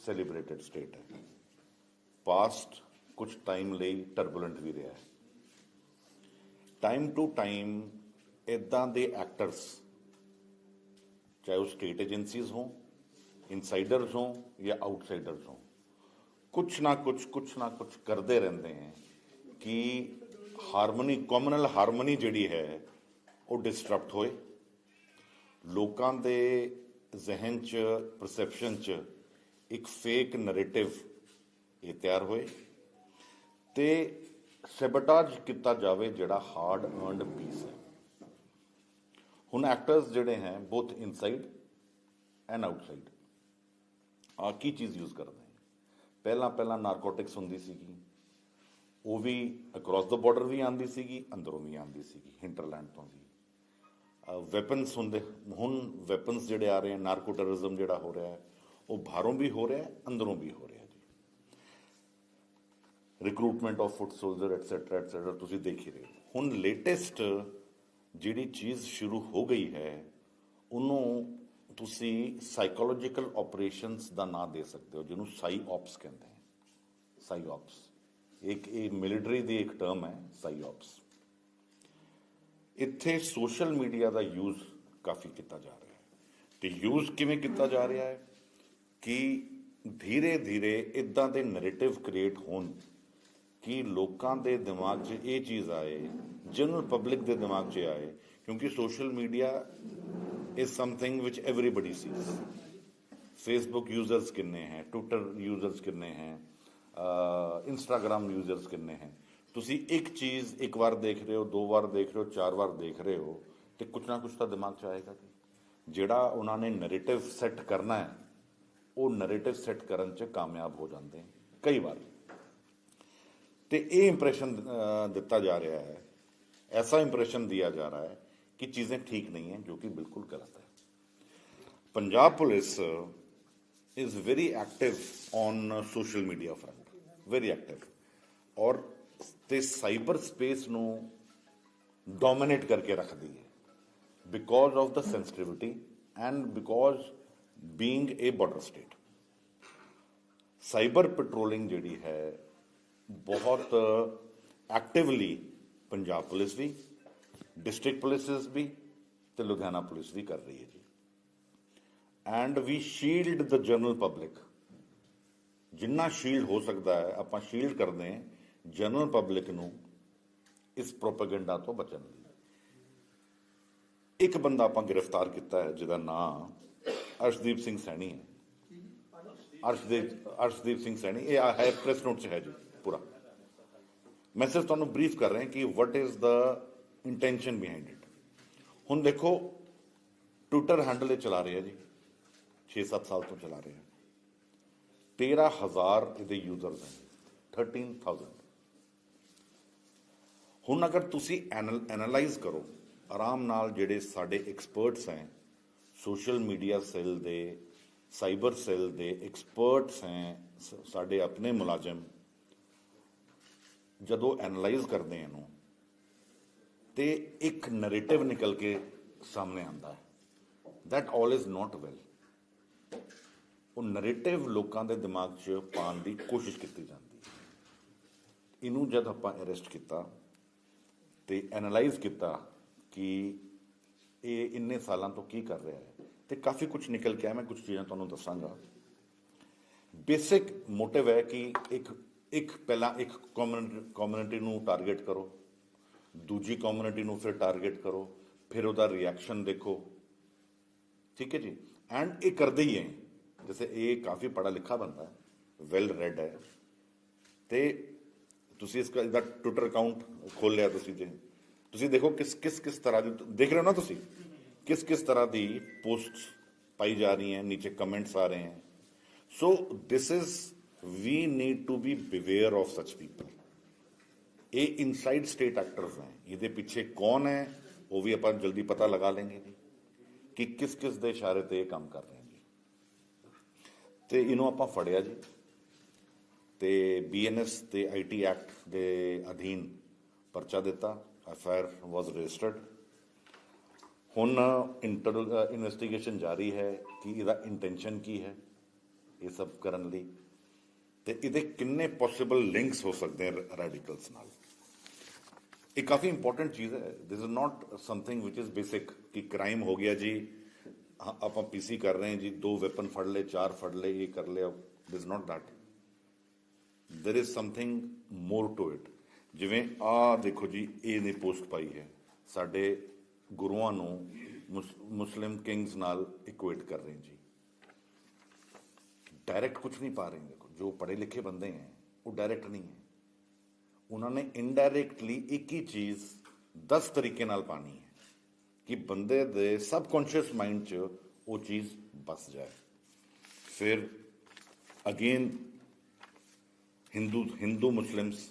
Celebrated state ਹੈ past ਕੁਝ time ਲਈ ਟਰਬੂਲੈਂਟ ਵੀ ਰਿਹਾ ਹੈ। ਟਾਈਮ ਟੂ ਟਾਈਮ ਇਦਾਂ ਦੇ ਐਕਟਰਸ ਚਾਹੇ ਉਹ ਸਟੇਟ ਏਜੰਸੀਜ਼ ਹੋਣ ਇਨਸਾਈਡਰਸ ਹੋਣ ਜਾਂ ਆਊਟਸਾਈਡਰਸ ਹੋਣ, ਕੁਛ ਨਾ ਕੁਛ ਕੁਛ ਨਾ ਕੁਛ ਕਰਦੇ ਰਹਿੰਦੇ ਹੈ ਕਿ ਹਾਰਮਨੀ ਕਮਨਲ ਹਾਰਮਨੀ ਜਿਹੜੀ ਹੈ, ਉਹ ਡਿਸਟਰਪਟ ਹੋਏ। ਲੋਕਾਂ ਦੇ ਜ਼ਿਹਨ 'ਚ ਪਰਸੈਪਸ਼ਨ 'ਚ ਇੱਕ ਫੇਕ ਨੈਰੇਟਿਵ ਇਹ ਤਿਆਰ ਹੋਏ ਤੇ ਸੈਬਟਾਜ ਕੀਤਾ ਜਾਵੇ ਜਿਹੜਾ ਹਾਰਡ ਅਰਨਡ ਪੀਸ ਹੈ। ਹੁਣ ਐਕਟਰਸ ਜਿਹੜੇ ਹੈ ਬੋਥ ਇਨਸਾਈਡ ਐਂਡ ਆਊਟਸਾਈਡ ਆ ਕੀ ਚੀਜ਼ ਯੂਜ਼ ਕਰਦੇ ਪਹਿਲਾਂ ਪਹਿਲਾਂ ਨਾਰਕੋਟਿਕਸ ਹੁੰਦੀ ਸੀਗੀ, ਉਹ ਵੀ ਅਕ੍ਰੋਸ ਦਾ ਬਾਰਡਰ ਵੀ ਆਂਦੀ ਸੀਗੀ, ਅੰਦਰੋਂ ਵੀ ਆਂਦੀ ਸੀਗੀ ਹਿੰਟਰਲੈਂਡ ਤੋਂ ਵੀ। ਵੈਪਨਸ ਹੁੰਦੇ, ਹੁਣ ਵੈਪਨਸ ਜਿਹੜੇ ਆ ਰਹੇ ਹਨ ਨਾਰਕੋ ਟੈਰਰਿਜ਼ਮ ਜਿਹੜਾ ਹੋ ਰਿਹਾ ਹੈ ਉਹ ਬਾਹਰੋਂ ਵੀ ਹੋ ਰਿਹਾ, ਅੰਦਰੋਂ ਵੀ ਹੋ ਰਿਹਾ ਜੀ। Recruitment of foot soldier etcetera etcetera ਤੁਸੀਂ ਦੇਖ ਹੀ ਰਹੇ ਹੋ। ਹੁਣ ਲੇਟੈਸਟ ਜਿਹੜੀ ਚੀਜ਼ ਸ਼ੁਰੂ ਹੋ ਗਈ ਹੈ, ਉਹਨੂੰ ਤੁਸੀਂ ਸਾਈਕੋਲੋਜੀਕਲ ਆਪਰੇਸ਼ਨਸ ਦਾ ਨਾਂ ਦੇ ਸਕਦੇ ਹੋ, ਜਿਹਨੂੰ ਸਾਈ ਆਪਸ ਕਹਿੰਦੇ ਹੈ ਸਾਈ ਆਪਸ ਇੱਕ ਇਹ ਮਿਲਟਰੀ ਦੀ ਇੱਕ ਟਰਮ ਹੈ ਸਾਈ ਆਪਸ ਇੱਥੇ ਸੋਸ਼ਲ ਮੀਡੀਆ ਦਾ ਯੂਜ਼ ਕਾਫੀ ਕੀਤਾ ਜਾ ਰਿਹਾ ਹੈ। ਤੇ ਯੂਜ਼ ਕਿਵੇਂ ਕੀਤਾ ਜਾ ਰਿਹਾ ਹੈ? ਕਿ ਧੀਰੇ ਧੀਰੇ ਇਦਾਂ ਦੇ ਨੈਰੇਟਿਵ ਕ੍ਰੀਏਟ ਹੋਣ ਕਿ ਲੋਕਾਂ ਦੇ ਦਿਮਾਗ 'ਚ ਇਹ ਚੀਜ਼ ਆਏ ਜਨਰਲ ਪਬਲਿਕ ਦੇ ਦਿਮਾਗ 'ਚ ਆਏ, ਕਿਉਂਕਿ social media is something which everybody sees Facebook users ਕਿੰਨੇ ਹੈ ਟਵਿੱਟਰ ਯੂਜ਼ਰਸ ਕਿੰਨੇ ਹੈ ਇੰਸਟਾਗ੍ਰam ਯੂਜ਼ਰਸ ਕਿੰਨੇ ਹੈ। ਤੁਸੀਂ ਇੱਕ ਚੀਜ਼ ਇੱਕ ਵਾਰ ਦੇਖ ਰਹੇ ਹੋ, ਦੋ ਵਾਰ ਦੇਖ ਰਹੇ ਹੋ, ਚਾਰ ਵਾਰ ਦੇਖ ਰਹੇ ਹੋ ਤੇ ਕੁਝ ਨਾ ਕੁਝ ਤਾਂ ਦਿਮਾਗ 'ਚ ਆਏਗਾ ਜੀ ਜਿਹੜਾ ਉਹਨਾਂ ਨੇ ਨੈਰੇਟਿਵ ਸੈੱਟ ਕਰਨਾ ਹੈ ਉਹ ਨੈਰੇਟਿਵ ਸੈੱਟ ਕਰਨ 'ਚ ਕਾਮਯਾਬ ਹੋ ਜਾਂਦੇ ਕਈ ਵਾਰ। ਤੇ ਇਹ ਇੰਪ੍ਰੈਸ਼ਨ ਦਿੱਤਾ ਜਾ ਰਿਹਾ ਹੈ। ਐਸਾ ਇੰਪ੍ਰੈਸ਼ਨ ਦਿਆ ਜਾ ਰਿਹਾ ਹੈ ਕਿ ਚੀਜ਼ें ਠੀਕ ਨਹੀਂ ਹੈ, ਜੋ ਕਿ ਬਿਲਕੁਲ ਗਲਤ ਹੈ। Punjab police is very active on social media front very active ਔਰ ਤੇ ਸਾਈਬਰ ਸਪੇਸ ਨੂੰ ਡੋਮਿਨੇਟ ਕਰਕੇ ਰੱਖਦੀ ਹੈ। Because of the sensitivity and because being a border state cyber patrolling ਜਿਹੜੀ ਹੈ, ਬਹੁਤ ਐਕਟਿਵਲੀ ਪੰਜਾਬ ਪੁਲਿਸ ਵੀ ਡਿਸਟ੍ਰਿਕਟ ਪੁਲਿਸਸ ਵੀ ਤੇ ਲੁਧਿਆਣਾ ਪੁਲਿਸ ਵੀ ਕਰ ਰਹੀ ਹੈ ਜੀ। And we shield the general public ਜਿੰਨਾ ਸ਼ੀਲਡ ਹੋ ਸਕਦਾ ਹੈ, ਆਪਾਂ ਸ਼ੀਲਡ ਕਰਦੇ ਹਾਂ ਜਨਰਲ ਪਬਲਿਕ ਨੂੰ ਇਸ ਪ੍ਰੋਪਗੈਂਡਾ ਤੋਂ ਬਚਣ ਲਈ। ਇੱਕ ਬੰਦਾ ਆਪਾਂ ਗ੍ਰਿਫਤਾਰ ਕੀਤਾ ਹੈ, ਜਿਹਦਾ ਨਾਮ ਅਰਸ਼ਦੀਪ ਸਿੰਘ ਸੈਣੀ ਹੈ। ਅਰਸ਼ਦੀਪ ਅਰਸ਼ਦੀਪ ਸਿੰਘ ਸੈਣੀ, ਇਹ ਆ ਹੈ ਪ੍ਰੈਸ ਨੋਟ 'ਚ ਹੈ ਜੀ, ਪੂਰਾ। ਮੈਂ ਸਿਰਫ ਤੁਹਾਨੂੰ ਬਰੀਫ ਕਰ ਰਿਹਾ ਕਿ what is the intention behind it ਹੁਣ ਦੇਖੋ ਟਵਿੱਟਰ ਹੈਂਡਲ ਇਹ ਚਲਾ ਰਿਹਾ ਜੀ 6-7 ਸਾਲ ਤੋਂ ਚਲਾ ਰਿਹਾ। 13000 ਇਹਦੇ ਯੂਜ਼ਰਸ ਹਨ 13000 ਹੁਣ ਅਗਰ ਤੁਸੀਂ ਐਨਾਲਾਈਜ਼ ਕਰੋ, ਆਰਾਮ ਨਾਲ ਜਿਹੜੇ ਸਾਡੇ ਐਕਸਪਰਟਸ ਹੈ ਸੋਸ਼ਲ ਮੀਡੀਆ ਸੈੱਲ ਦੇ, ਸਾਈਬਰ ਸੈੱਲ ਦੇ ਐਕਸਪਰਟਸ ਹੈ, ਸ- ਸਾਡੇ ਆਪਣੇ ਮੁਲਾਜ਼ਮ। ਜਦੋਂ ਐਨਾਲਾਈਜ਼ ਕਰਦੇ ਇਹਨੂੰ, ਤੇ ਇੱਕ ਨੈਰੇਟਿਵ ਨਿਕਲ ਕੇ ਸਾਹਮਣੇ ਆਉਂਦਾ ਹੈ। That all is not well. ਉਹ ਨੈਰੇਟਿਵ ਲੋਕਾਂ ਦੇ ਦਿਮਾਗ 'ਚ ਪਾਉਣ ਦੀ ਕੋਸ਼ਿਸ਼ ਕੀਤੀ ਜਾਂਦੀ ਹੈ। ਇਹਨੂੰ ਜਦ ਆਪਾਂ ਅਰੈਸਟ ਕੀਤਾ ਤੇ ਐਨਾਲਾਈਜ਼ ਕੀਤਾ ਕਿ ਇਹ ਇੰਨੇ ਸਾਲਾਂ ਤੋਂ ਕੀ ਕਰ ਰਿਹਾ ਹੈ? ਤੇ ਕਾਫੀ ਕੁਝ ਨਿਕਲ ਕੇ ਆਇਆ, ਮੈਂ ਕੁਝ ਚੀਜ਼ਾਂ ਤੁਹਾਨੂੰ ਦੱਸਾਂਗਾ। ਬੇਸਿਕ ਮੋਟਿਵ ਹੈ ਕਿ ਇੱਕ ਇੱਕ ਪਹਿਲਾਂ ਇੱਕ ਕਮਿਊਨਿਟੀ ਨੂੰ ਟਾਰਗੇਟ ਕਰੋ, ਦੂਜੀ ਕਮਿਊਨਿਟੀ ਨੂੰ ਫਿਰ ਟਾਰਗੇਟ ਕਰੋ, ਫਿਰ ਉਹਦਾ ਰਿਐਕਸ਼ਨ ਦੇਖੋ। ਠੀਕ ਹੈ ਜੀ? ਐਂਡ ਇਹ ਕਰਦੇ ਹੀ ਹੈ। ਜੈਸੇ ਇਹ ਕਾਫੀ ਪੜਾ ਲਿਖਾ ਬੰਦਾ ਹੈ ਵੈਲ ਰੈਡ ਹੈ। ਤੇ ਤੁਸੀਂ ਇਸ ਦਾ ਟਵਿੱਟਰ ਅਕਾਊਂਟ ਖੋਲ ਲਿਆ ਤੁਸੀਂ ਜੇ। ਤੁਸੀਂ ਦੇਖੋ ਕਿਸ ਕਿਸ ਕਿਸ ਤਰ੍ਹਾਂ ਦੀ, ਦੇਖ ਰਹੇ ਹੋ ਨਾ ਤੁਸੀਂ? ਕਿਸ ਕਿਸ ਤਰ੍ਹਾਂ ਦੀ ਪੋਸਟਸ ਪਾਈ ਜਾ ਰਹੀ ਹੈ, ਨੀਚੇ ਕਮੈਂਟਸ ਆ ਰਹੇ ਹਨ so this is we need to be beware of such people ਇਹ ਇਨਸਾਈਡ ਸਟੇਟ ਐਕਟਰਸ ਹੈ। ਇਹਦੇ ਪਿੱਛੇ ਕੌਣ ਹੈ, ਉਹ ਵੀ ਆਪਾਂ ਜਲਦੀ ਪਤਾ ਲਗਾ ਲੈਂਗੇ ਜੀ ਕਿ ਕਿਸ ਕਿਸ ਦੇ ਇਸ਼ਾਰੇ ਤੇ ਇਹ ਕੰਮ ਕਰ ਰਹੇ ਜੀ ਤੇ ਇਹਨੂੰ ਆਪਾਂ ਫੜਿਆ ਜੀ। ਤੇ ਬੀਐਨਐਸ ਤੇ ਆਈਟੀ ਐਕਟ ਦੇ ਅਧੀਨ ਪਰਚਾ ਦਿੱਤਾ। ਐਫਆਈਆਰ ਵਾਸ ਰਜਿਸਟਰਡ ਹੁਣ ਇਨਵੈਸਟੀਗੇਸ਼ਨ ਜਾਰੀ ਹੈ ਕਿ ਇਹਦਾ ਇੰਟੈਂਸ਼ਨ ਕੀ ਹੈ ਇਹ ਸਭ ਕਰਨ ਲਈ ਤੇ ਇਹਦੇ ਕਿੰਨੇ ਪੋਸੀਬਲ ਲਿੰਕਸ ਹੋ ਸਕਦੇ ਆ ਰੈਡੀਕਲਸ ਨਾਲ ਇਹ ਕਾਫੀ ਇੰਪੋਰਟੈਂਟ ਚੀਜ਼ ਹੈ this is not something which is basic ਕਿ ਕ੍ਰਾਈਮ ਹੋ ਗਿਆ ਜੀ ਹਾਂ, ਆਪਾਂ ਪੀਸੀ ਕਰ ਰਹੇ ਹਾਂ ਜੀ ਦੋ ਵੈਪਨ ਫੜ ਲਏ ਚਾਰ ਫੜ ਲਏ ਇਹ ਕਰ ਲਿਆ this not that there is something more to it. ਜਿਵੇਂ ਆ ਦੇਖੋ ਜੀ, ਇਹ ਨੇ ਪੋਸਟ ਪਾਈ ਹੈ। ਸਾਡੇ ਗੁਰੂਆਂ ਨੂੰ ਮੁਸ- ਮੁਸਲਿਮ ਕਿੰਗਸ ਨਾਲ ਇਕੁਏਟ ਕਰ ਰਹੇ ਜੀ। ਡਾਇਰੈਕਟ ਕੁਝ ਨਹੀਂ ਪਾ ਰਹੇ, ਦੇਖੋ, ਜੋ ਪੜ੍ਹੇ ਲਿਖੇ ਬੰਦੇ ਹੈ, ਉਹ ਡਾਇਰੈਕਟ ਨਹੀਂ ਹੈ। ਉਹਨਾਂ ਨੇ ਇਨਡਾਇਰੈਕਟਲੀ ਇੱਕ ਹੀ ਚੀਜ਼ 10 ਤਰੀਕੇ ਨਾਲ ਪਾਣੀ ਹੈ ਕਿ ਬੰਦੇ ਦੇ ਸਬਕੌਂਸ਼ੀਅਸ ਮਾਈਂਡ 'ਚ ਉਹ ਚੀਜ਼ ਬਸ ਜਾਏ। ਫਿਰ again Hindu Hindu Muslims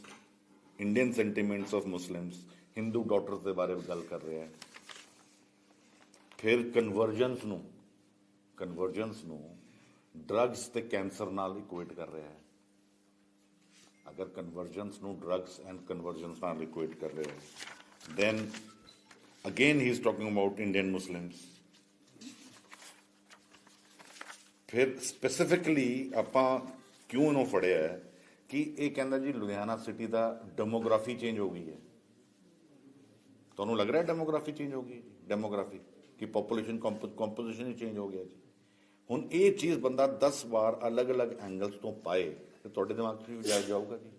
Indian sentiments of Muslims Hindu daughters ਦੇ ਬਾਰੇ ਵਿੱਚ ਗੱਲ ਕਰ ਰਿਹਾ ਹੈ। ਫਿਰ ਕਨਵਰਜੈਂਸ ਨੂੰ ਕਨਵਰਜੈਂਸ ਨੂੰ ਡਰੱਗਸ ਤੇ ਕੈਂਸਰ ਨਾਲ ਇਕੁਏਟ ਕਰ ਰਿਹਾ ਹੈ। ਅਗਰ ਕਨਵਰਜੈਂਸ ਨੂੰ ਡਰੱਗਸ ਐਂਡ ਕਨਵਰਜੈਂਸ ਨਾਲ ਇਕੁਏਟ ਕਰ ਰਿਹਾ ਹੈ, then again he is talking about indian muslims ਫਿਰ ਸਪੈਸੀਫਿਕਲੀ ਆਪਾਂ ਕਿਉਂ ਇਹਨੂੰ ਫੜਿਆ ਹੈ? ਕਿ ਇਹ ਕਹਿੰਦਾ ਜੀ ਲੁਧਿਆਣਾ ਸਿਟੀ ਦਾ ਡੈਮੋਗ੍ਰਾਫੀ ਚੇਂਜ ਹੋ ਗਈ ਹੈ। ਤੁਹਾਨੂੰ ਲੱਗ ਰਿਹਾ ਡੈਮੋਗ੍ਰਾਫੀ ਚੇਂਜ ਹੋ ਗਈ ਡੈਮੋਗ੍ਰਾਫੀ, ਕਿ ਪੋਪੂਲੇਸ਼ਨ ਕੰਪੋਜੀਸ਼ਨ ਹੀ ਚੇਂਜ ਹੋ ਗਿਆ ਜੀ। ਹੁਣ ਇਹ ਚੀਜ਼ ਬੰਦਾ 10 ਵਾਰ ਅਲੱਗ-ਅਲੱਗ ਐਂਗਲਸ ਤੋਂ ਪਾਏ, ਤੇ ਤੁਹਾਡੇ ਦਿਮਾਗ 'ਚ ਵੀ ਜਾ ਜਾਊਗਾ ਜੀ।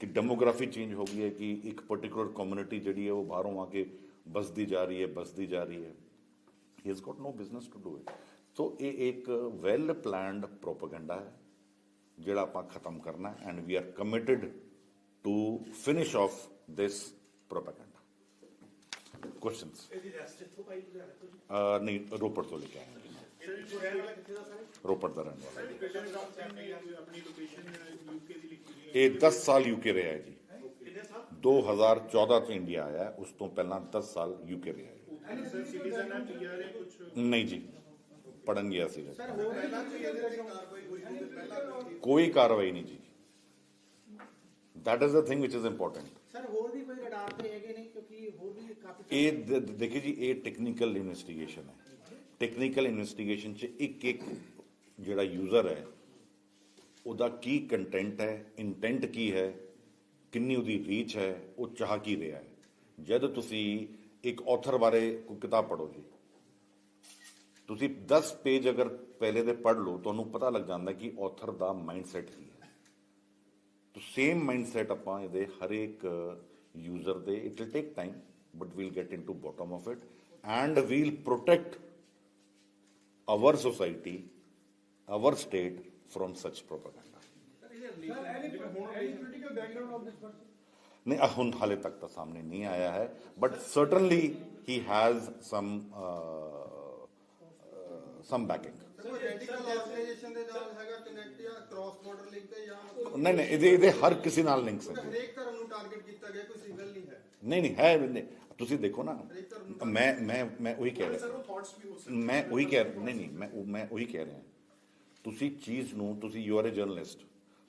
ਕਿ ਡੈਮੋਗ੍ਰਾਫੀ ਚੇਂਜ ਹੋ ਗਈ ਹੈ ਕਿ ਇੱਕ ਪਾਰਟਿਕੂਲਰ ਕਮਿਊਨਿਟੀ ਜਿਹੜੀ ਹੈ ਉਹ ਬਾਹਰੋਂ ਆ ਕੇ ਬਸਦੀ ਜਾ ਰਹੀ ਹੈ ਬਸਦੀ ਜਾ ਰਹੀ ਹੈ। He has got no business to do it so ਇਹ ਇੱਕ ਵੈਲ ਪਲਾਨਡ ਪ੍ਰੋਪਗੈਂਡਾ ਹੈ। ਜਿਹੜਾ ਆਪਾਂ ਖਤਮ ਕਰਨਾ ਹੈ and we are committed to finish of this propaganda questions ਇਹਦੀ ਰੈਸਟ ਇੱਥੋਂ ਪਾਈ ਲੁਧਿਆਣੇ ਤੋਂ ਜੀ ਅਹ ਨਹੀਂ ਰੋਪੜ ਤੋਂ ਲੈ ਕੇ ਆਏ ਹਾਂ ਜੀ। ਇਹ ਰਹਿਣ ਵਾਲਾ ਕਿੱਥੇ ਦਾ ਸਰ ਰੋਪੜ ਦਾ ਰਹਿਣ ਵਾਲਾ ਲੋਕੇਸ਼ਨ ਆਪਣੀ ਲੋਕੇਸ਼ਨ ਯੂਕੇ ਦੀ ਲਿਖੀ ਹੋਈ ਹੈ ਇਹ 10 ਸਾਲ ਯੂਕੇ ਰਿਹਾ ਹੈ ਜੀ ਕਿੰਨੇ ਸਾਲ 2014 ਚ ਇੰਡੀਆ ਆਇਆ ਹੈ, ਉਸ ਤੋਂ ਪਹਿਲਾਂ 10 ਸਾਲ ਯੂਕੇ ਰਿਹਾ ਹੈ ਸਰ ਸਿਟੀਜ਼ਨ ਹੈ ਪੀਆਰ ਹੈ ਕੁਝ ਨਹੀਂ ਜੀ ਪੜਨ ਗਿਆ ਸੀ ਕੋਈ ਕਾਰਵਾਈ ਨਹੀਂ ਜੀ। That is the thing which is important sir ਹੋਰ ਵੀ ਕੋਈ ਰਡਾਰ ਤੇ ਹੈਗੇ ਨੇ? ਕਿਉਂਕਿ ਹੋਰ ਵੀ ਕਾਫੀ ਇਹ ਦ- ਦ- ਦੇਖਿਏ ਜੀ ਇਹ ਟੈਕਨੀਕਲ ਇਨਵੈਸਟੀਗੇਸ਼ਨ ਹੈ। ਟੈਕਨੀਕਲ ਇਨਵੈਸਟੀਗੇਸ਼ਨ ਚ ਇੱਕ ਇੱਕ ਜਿਹੜਾ ਯੂਜ਼ਰ ਹੈ ਉਹਦਾ ਕੀ ਕੰਟੈਂਟ ਹੈ ਇੰਟੈਂਟ ਕੀ ਹੈ ਕਿੰਨੀ ਉਹਦੀ ਰੀਚ ਹੈ ਉਹ ਚਾਹ ਕੀ ਰਿਹਾ ਹੈ। ਜਦ ਤੁਸੀਂ ਇੱਕ ਆਥਰ ਬਾਰੇ ਕੋਈ ਕਿਤਾਬ ਪੜ੍ਹੋ ਜੀ ਤੁਸੀਂ 10 ਪੇਜ ਅਗਰ ਪਹਿਲੇ ਦੇ ਪੜ੍ਹ ਲਓ ਤੁਹਾਨੂੰ ਪਤਾ ਲੱਗ ਜਾਂਦਾ ਕਿ ਆਥਰ ਦਾ ਮਾਈਂਡਸੈਟ ਕੀ ਹੈ। ਤੋ ਸੇਮ ਮਾਈਂਡਸੈਟ ਆਪਾਂ ਇਹਦੇ ਹਰੇਕ ਯੂਜ਼ਰ ਦੇ it will take time but we'll get into bottom of it and we'll protect our society our state from such propaganda ਨਹੀਂ ਹੁਣ ਹਾਲੇ ਤੱਕ ਤਾਂ ਸਾਹਮਣੇ ਨਹੀਂ ਆਇਆ ਹੈ but certainly he has some some backing sir radical organisation ਦੇ ਨਾਲ ਹੈਗਾ ਕਨੈਕਟ ਜਾਂ ਕ੍ਰਾਸ ਬਾਰਡਰ ਲਿੰਕ ਹੈ ਜਾਂ ਮਤਲਬ ਨਹੀਂ ਨਹੀਂ ਇਹਦੇ ਇਹਦੇ ਹਰ ਕਿਸੇ ਨਾਲ ਲਿੰਕਸ ਹੈ ਹਰੇਕ ਧਰਮ ਨੂੰ ਟਾਰਗੇਟ ਕੀਤਾ ਗਿਆ ਕੋਈ ਸਿੰਗਲ ਨਹੀਂ ਹੈ। ਨਹੀਂ ਨਹੀਂ ਹੈ ਨਹੀਂ, ਤੁਸੀਂ ਦੇਖੋ ਨਾ ਮੈਂ ਮੈਂ ਮੈਂ ਉਹੀ ਕਹਿ ਰਿਹਾ। ਸਰ ਉਹ ਥਾਟਸ ਵੀ ਹੋ ਸਕਦੇ ਮੈਂ ਉਹੀ ਕਹਿ ਨਹੀਂ ਨਹੀਂ ਮੈਂ ਉਹ- ਮੈਂ ਉਹੀ ਕਹਿ ਰਿਹਾ। ਤੁਸੀਂ ਚੀਜ਼ ਨੂੰ ਤੁਸੀਂ ਯੂ ਆਰ ਅ ਜਰਨਲਿਸਟ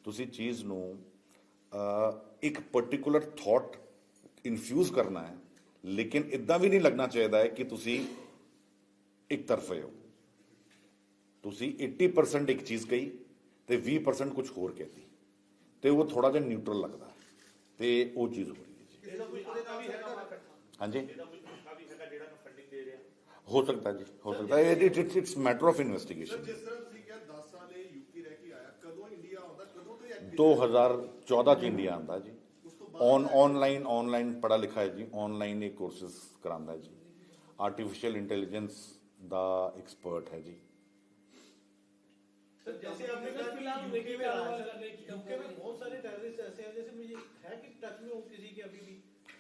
ਤੁਸੀਂ ਚੀਜ਼ ਨੂੰ ਇੱਕ ਪਾਰਟਿਕੂਲਰ ਥਾਟ ਇਨਫਿਊਜ਼ ਕਰਨਾ ਹੈ ਲੇਕਿਨ ਇਦਾਂ ਵੀ ਨਹੀਂ ਲੱਗਣਾ ਚਾਹੀਦਾ ਹੈ ਕਿ ਤੁਸੀਂ ਇੱਕ ਤਰਫੇ ਹੋ। ਤੁਸੀਂ 80% ਇੱਕ ਚੀਜ਼ ਕਹੀ ਤੇ 20% ਕੁਝ ਹੋਰ ਕਹਿਤੀ ਤੇ ਉਹ ਥੋੜਾ ਜਿਹਾ ਨਿਊਟਰਲ ਲੱਗਦਾ ਤੇ ਉਹ ਚੀਜ਼ ਹੋ ਰਹੀ ਹੈ ਜੀ। ਇਹਦਾ ਕੋਈ ਆਂਕੜਾ ਵੀ ਹੈਗਾ ਵਾ ਹਾਂਜੀ। ਇਹਦਾ ਕੋਈ ਆਂਕੜਾ ਵੀ ਹੈਗਾ ਜਿਹੜਾ ਨੂੰ ਫੰਡਿੰਗ ਦੇ ਰਿਹਾ? ਹੋ ਸਕਦਾ ਜੀ ਹੋ ਸਕਦਾ। ਹੈ it it's matter of investigation ਜਿਸ ਤਰ੍ਹਾਂ ਤੁਸੀਂ ਕਿਹਾ 10 ਸਾਲ ਇਹ ਯੂਪੀ ਰਹਿ ਕੇ ਆਇਆ ਕਦੋਂ ਇੰਡੀਆ ਆਉਂਦਾ ਕਦੋਂ ਤੋਂ ਇਹ 2014 ਚ ਇੰਡੀਆ ਆਂਦਾ ਜੀ। ਔਨ ਆਨਲਾਈਨ ਆਨਲਾਈਨ ਪੜਾ ਲਿਖਾ ਹੈ ਜੀ। ਆਨਲਾਈਨ ਇਹ ਕੋਰਸਸ ਕਰਾਂਦਾ ਹੈ ਜੀ। ਆਰਟੀਫੀਸ਼ੀਅਲ ਇੰਟੈਲੀਜੈਂਸ ਦਾ ਐਕਸਪਰਟ ਹੈ ਜੀ। सर जैसे आपने कहा फिलहाल यूके में यूके में बहुत सारे टेररिस्ट ऐसे हैं जैसे मुझे है कि टच में हो किसी के अभी भी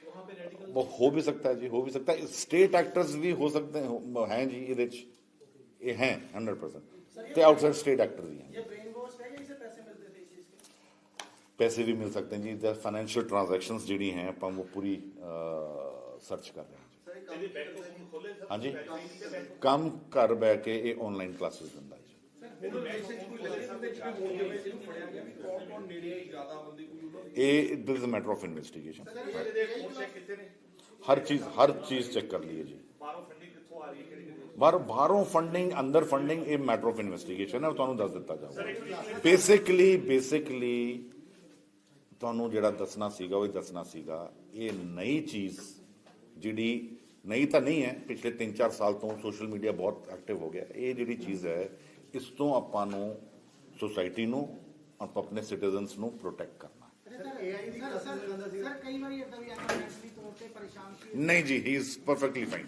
वहाँ पे रेडिकल वो हो भी सकता है जी हो भी सकता है स्टेट एक्टर्स भी हो सकते हैं हो- हैं जी ਇਹਦੇ ਚ ਇਹ हैं 100% ਤੇ ਆਊਟਸਾਈਡ ਸਟੇਟ एक्टर भी हैं ये ब्रेन वॉश है या इसे पैसे मिलते थे इस चीज के पैसे भी मिल सकते हैं जी इधर फाइनेंशियल ट्रांजैक्शंस ਜਿਹੜੀ हैं ਆਪਾਂ वो पूरी ਸਰਚ ਕਰ ਰਹੇ ਹਾਂ ਜੀ ਸਰ ਇਹਦੇ ਬੈਂਕ ਅਕਾਊਂਟ ਖੋਲੇ ਸਰ ਹਾਂਜੀ ਬੈਂਕ ਦੇ ਬੈਂਕ ਕੰਮ ਘਰ ਬਹਿ ਕੇ ਇਹ ਆਨਲਾਈਨ ਕਲਾਸਿਸ ਦਿੰਦਾ ਇਹ this is a matter of investigation ਹਰ ਚੀਜ਼ ਹਰ ਚੀਜ਼ ਚੈੱਕ ਕਰ ਲਈਏ ਜੀ। ਬਾਹਰੋਂ ਫੰਡਿੰਗ ਕਿੱਥੋਂ ਆ ਰਹੀ ਹੈ ਕਿਹੜੀ ਕਿਹੜੀ ਬਾਹਰ ਬਾਹਰੋਂ ਫੰਡਿੰਗ ਅੰਦਰ ਫੰਡਿੰਗ ਇਹ ਮੈਟਰ ਆਫ ਇਨਵੈਸਟੀਗੇਸ਼ਨ ਹੈ ਉਹ ਤੁਹਾਨੂੰ ਦੱਸ ਦਿੱਤਾ ਜਾਊਗਾ। ਬੇਸਿਕਲੀ ਬੇਸਿਕਲੀ ਤੁਹਾਨੂੰ ਜਿਹੜਾ ਦੱਸਣਾ ਸੀਗਾ ਉਹ ਹੀ ਦੱਸਣਾ ਸੀਗਾ ਇਹ ਨਈ ਚੀਜ਼ ਜਿਹੜੀ ਨਈ ਤਾਂ ਨਹੀਂ ਹੈ ਪਿਛਲੇ 3-4 ਸਾਲ ਤੋਂ ਸੋਸ਼ਲ ਮੀਡੀਆ ਬਹੁਤ ਐਕਟਿਵ ਹੋ ਗਿਆ ਇਹ ਜਿਹੜੀ ਚੀਜ਼ ਹੈ ਇਸ ਤੋਂ ਆਪਾਂ ਨੂੰ ਸੋਸਾਇਟੀ ਨੂੰ ਆਪਾਂ ਆਪਣੇ ਸਿਟੀਜ਼ਨਸ ਨੂੰ ਪ੍ਰੋਟੈਕਟ ਕਰਨਾ। ਸਰ ਸਰ ਸਰ ਕਈ ਵਾਰੀ ਇਦਾਂ ਵੀ ਆਉਂਦਾ ਮੈਂਟਲੀ ਤੌਰ ਤੇ ਪਰੇਸ਼ਾਨ ਸੀ। ਨਹੀਂ ਜੀ ਹੀ ਇਜ਼ ਪਰਫੈਕਟਲੀ ਫਾਈਨ